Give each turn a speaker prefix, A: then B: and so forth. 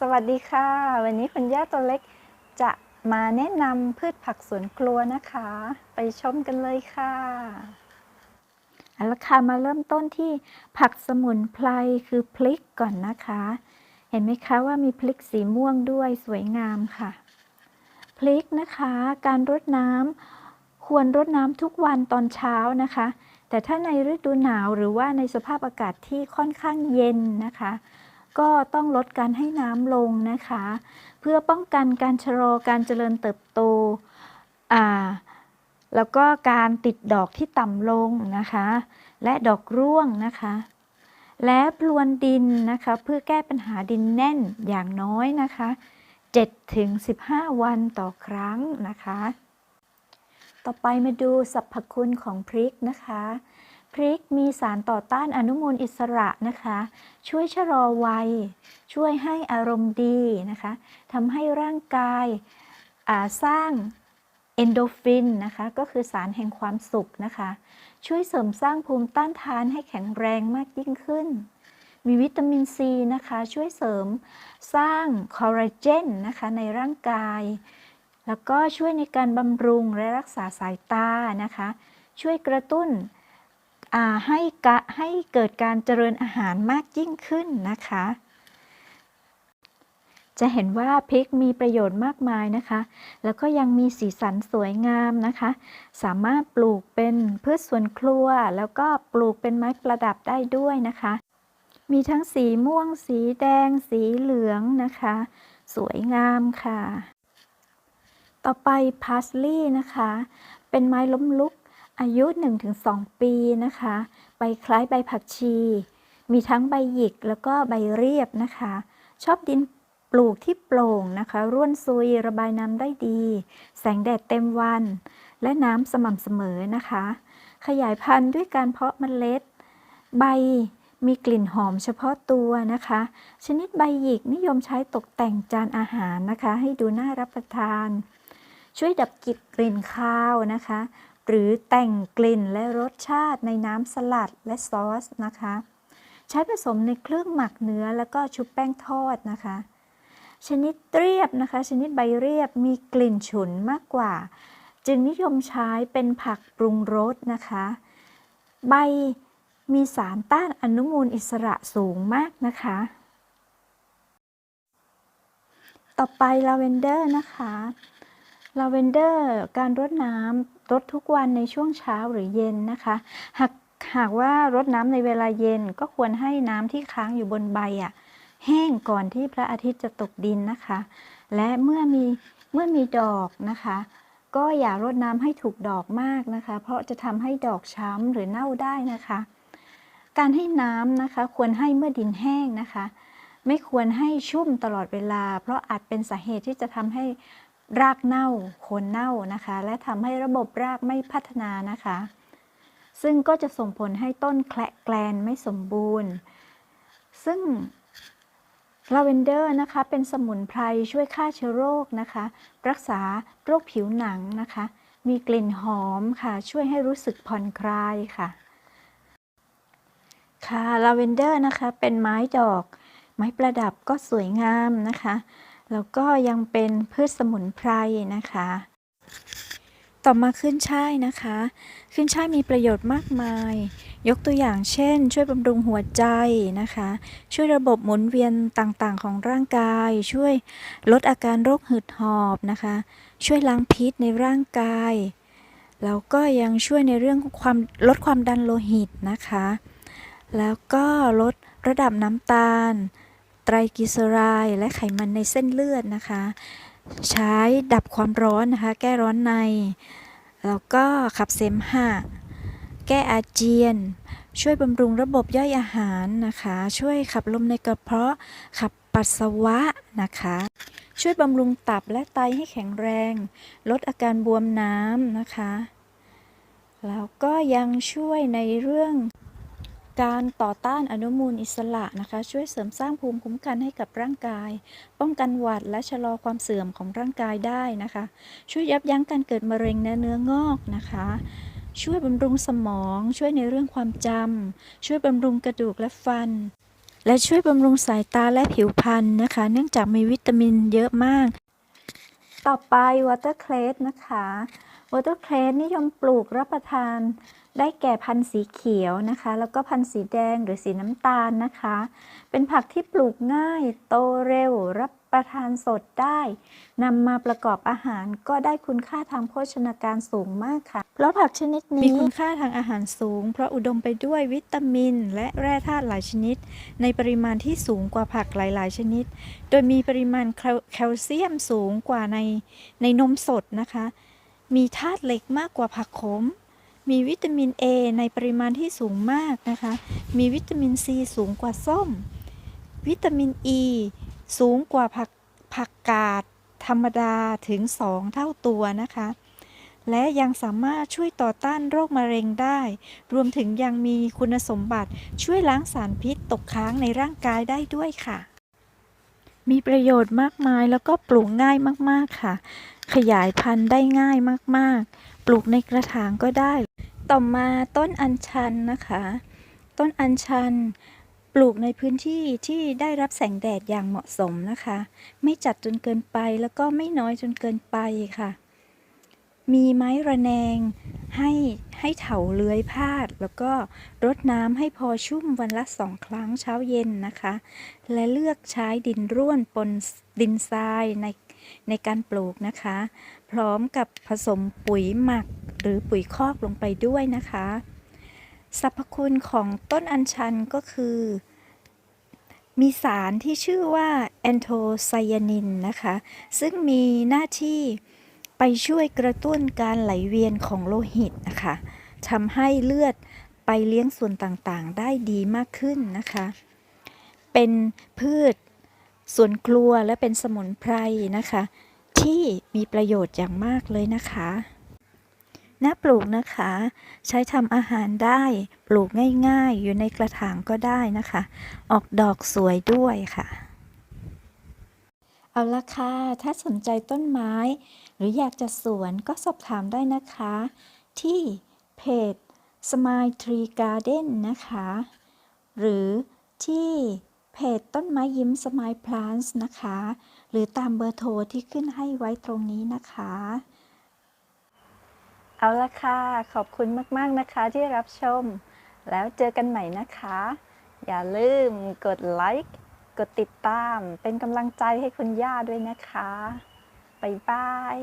A: สวัสดีค่ะ วันนี้คุณย่าตัวเล็กจะมาแนะนำพืชผักสวนครัวนะคะ ไปชมกันเลยค่ะเอาละค่ะมาเริ่มต้นที่ผักสมุนไพรคือพริกก่อนนะคะ เห็นไหมคะว่ามีพริกสีม่วงด้วยสวยงามค่ะพริกนะคะ การรดน้ำควรรดน้ำทุกวันตอนเช้านะคะ แต่ถ้าในฤดูหนาวหรือว่าในสภาพอากาศที่ค่อนข้างเย็นนะคะ ก็ต้องลดการให้น้ำลงนะคะ เพื่อป้องกันการชะลอการเจริญเติบโตอ่าแล้วก็การติดดอกที่ต่ำลงนะคะ และดอกร่วงนะคะ และพรวนดินนะคะ เพื่อแก้ปัญหาดินแน่นอย่างน้อยนะคะ7ถึง15 วันต่อครั้งนะคะ ต่อไปมาดูสรรพคุณของพริกนะคะ พริกมีสารต่อต้านอนุมูลอิสระนะคะ ช่วยชะลอวัย ช่วยให้อารมณ์ดีนะคะทำให้ร่างกายสร้างเอนโดฟินนะคะก็คือสารแห่งความสุขนะคะ ช่วยเสริมสร้างภูมิต้านทานให้แข็งแรงมากยิ่งขึ้น มีวิตามินซีนะคะ ช่วยเสริมสร้างคอลลาเจนนะคะในร่างกาย แล้วก็ช่วยในการบำรุงและรักษาสายตานะคะ ช่วยกระตุ้น ให้กะให้เกิดการเจริญอาหารมากยิ่งขึ้นนะคะ จะเห็นว่าพริกมีประโยชน์มากมายนะคะ แล้วก็ยังมีสีสันสวยงามนะคะ สามารถปลูกเป็นพืชสวนครัว แล้วก็ปลูกเป็นไม้ประดับได้ด้วยนะคะ มีทั้งสีม่วง สีแดง สีเหลืองนะคะ สวยงามค่ะ ต่อไปพาสลีย์นะคะ เป็นไม้ล้มลุก อายุ 1-2 ปีนะคะ ใบคล้ายใบผักชี มีทั้งใบหยิกแล้วก็ใบเรียบนะคะ ชอบดินปลูกที่โปร่งนะคะ ร่วนซุยระบายน้ำได้ดี แสงแดดเต็มวัน และน้ำสม่ำเสมอนะคะ ขยายพันธุ์ด้วยการเพาะเมล็ด ใบมีกลิ่นหอมเฉพาะตัวนะคะ ชนิดใบหยิกนิยมใช้ตกแต่งจานอาหารนะคะ ให้ดูน่ารับประทาน ช่วยดับกลิ่นข้าวนะคะ หรือแต่งกลิ่นและรสชาติในน้ำสลัดและซอสนะคะ ใช้ผสมในเครื่องหมักเนื้อแล้วก็ชุบแป้งทอดนะคะ ชนิดเรียบนะคะ ชนิดใบเรียบมีกลิ่นฉุนมากกว่า จึงนิยมใช้เป็นผักปรุงรสนะคะ ใบมีสารต้านอนุมูลอิสระสูงมากนะคะ ต่อไปลาเวนเดอร์นะคะลาเวนเดอร์การรดน้ำ รดทุกวันในช่วงเช้าหรือเย็นนะคะ หากหากว่ารดน้ำในเวลาเย็นก็ควรให้น้ำที่ค้างอยู่บนใบอะ่ะแห้งก่อนที่พระอาทิตย์จะตกดินนะคะ และเมื่อมีเมื่อมีดอกนะคะ ก็อย่ารดน้ำให้ถูกดอกมากนะคะ เพราะจะทำให้ดอกช้ำหรือเน่าได้นะคะ การให้น้ำนะคะควรให้เมื่อดินแห้งนะคะ ไม่ควรให้ชุ่มตลอดเวลา เพราะอาจเป็นสาเหตุที่จะทำให้ รากเน่าโคนเน่านะคะ และทำให้ระบบรากไม่พัฒนานะคะ ซึ่งก็จะส่งผลให้ต้นแคละแกลนไม่สมบูรณ์ ซึ่งลาเวนเดอร์นะคะ เป็นสมุนไพรช่วยฆ่าเชื้อโรคนะคะ รักษาโรคผิวหนังนะคะ มีกลิ่นหอมค่ะ ช่วยให้รู้สึกผ่อนคลายค่ะ ค่ะลาเวนเดอร์นะคะ เป็นไม้ดอก ไม้ประดับก็สวยงามนะคะ แล้วก็ยังเป็นพืชสมุนไพรนะคะ ต่อมาขึ้นช่ายนะคะ ขึ้นช่ายมีประโยชน์มากมาย ยกตัวอย่างเช่น ช่วยบำรุงหัวใจนะคะ ช่วยระบบหมุนเวียนต่างๆ ของร่างกาย ช่วยลดอาการโรคหืดหอบนะคะ ช่วยล้างพิษในร่างกาย แล้วก็ยังช่วยในเรื่องความลดความดันโลหิตนะคะ แล้วก็ลดระดับน้ำตาล ไตรกลีเซอไรด์และไขมันในเส้นเลือดนะคะ ใช้ดับความร้อนนะคะ แก้ร้อนใน แล้วก็ขับเสมหะ แก้อาเจียน ช่วยบำรุงระบบย่อยอาหารนะคะ ช่วยขับลมในกระเพาะ ขับปัสสาวะนะคะ ช่วยบำรุงตับและไตให้แข็งแรง ลดอาการบวมน้ำนะคะ แล้วก็ยังช่วยในเรื่อง การต่อต้านอนุมูลอิสระนะคะ ช่วยเสริมสร้างภูมิคุ้มกันให้กับร่างกาย ป้องกันหวัดและชะลอความเสื่อมของร่างกายได้นะคะ ช่วยยับยั้งการเกิดมะเร็งในเนื้องอกนะคะ ช่วยบำรุงสมอง ช่วยในเรื่องความจำช่วยบำรุงกระดูกและฟัน และช่วยบำรุงสายตาและผิวพรรณนะคะ เนื่องจากมีวิตามินเยอะมาก ต่อไปวอเตอร์เครสนะคะ วอเตอร์เครสนิยมปลูกรับประทาน ได้แก่พันธุ์สีเขียวนะคะ แล้วก็พันธุ์สีแดงหรือสีน้ำตาลนะคะ เป็นผักที่ปลูกง่ายโตเร็วรับประทานสดได้นำมาประกอบอาหารก็ได้คุณค่าทางโภชนาการสูงมากค่ะ เพราะผักชนิดนี้มีคุณค่าทางอาหารสูง เพราะอุดมไปด้วยวิตามิน และแร่ธาตุหลายชนิด ในปริมาณที่สูงกว่าผักหลาย ๆ ชนิด โดยมีปริมาณแคลเซียมสูงกว่าในในนมสดนะคะ มีธาตุเหล็กมากกว่าผักขม มีวิตามิน A ในปริมาณที่สูงมากนะคะ มีวิตามิน C สูงกว่าส้ม วิตามิน E สูงกว่าผักผักกาดธรรมดาถึง 2 เท่าตัวนะคะ และยังสามารถช่วยต่อต้านโรคมะเร็งได้ รวมถึงยังมีคุณสมบัติช่วยล้างสารพิษตกค้างในร่างกายได้ด้วยค่ะ มีประโยชน์มากมายแล้วก็ปลูกง่ายมากๆค่ะ ขยายพันธุ์ได้ง่ายมากๆ ปลูกในกระถางก็ได้ ต่อมาต้นอัญชันนะคะ ต้นอัญชันปลูกในพื้นที่ที่ได้รับแสงแดดอย่างเหมาะสมนะคะ ไม่จัดจนเกินไปแล้วก็ไม่น้อยจนเกินไปค่ะ มีไม้ระแนง ให้ให้เถาเลื้อยพาด แล้วก็รดน้ำให้พอชุ่มวันละสองครั้งเช้าเย็นนะคะ และเลือกใช้ดินร่วนปนดินทรายในในการปลูกนะคะ พร้อมกับผสมปุ๋ยหมักหรือปุ๋ยคอกลงไปด้วยนะคะ สรรพคุณของต้นอัญชันก็คือ มีสารที่ชื่อว่าแอนโทไซยานินนะคะ ซึ่งมีหน้าที่ ช่วยกระตุ้นการไหลเวียนของโลหิตนะคะทำให้เลือดไปเลี้ยงส่วนต่างๆ ได้ดีมากขึ้นนะคะ เป็นพืชสวนครัวและเป็นสมุนไพรนะคะ ที่มีประโยชน์อย่างมากเลยนะคะน่าปลูกนะคะ ใช้ทำอาหารได้ปลูกง่ายๆ อยู่ในกระถางก็ได้นะคะ ออกดอกสวยด้วยค่ะ เอาละค่ะ ถ้าสนใจต้นไม้ หรืออยากจะสวนก็สอบถามได้นะคะ ที่เพจ Smile Tree Garden นะคะ หรือที่เพจต้นไม้ยิ้ม Smile Plants นะคะ หรือตามเบอร์โทรที่ขึ้นให้ไว้ตรงนี้นะคะ เอาละค่ะ ขอบคุณมาก ๆ นะคะที่รับชม แล้วเจอกันใหม่นะคะ อย่าลืมกดไลค์ กดติดตามเป็นกำลังใจให้คุณย่าด้วยนะคะ บ๊ายบาย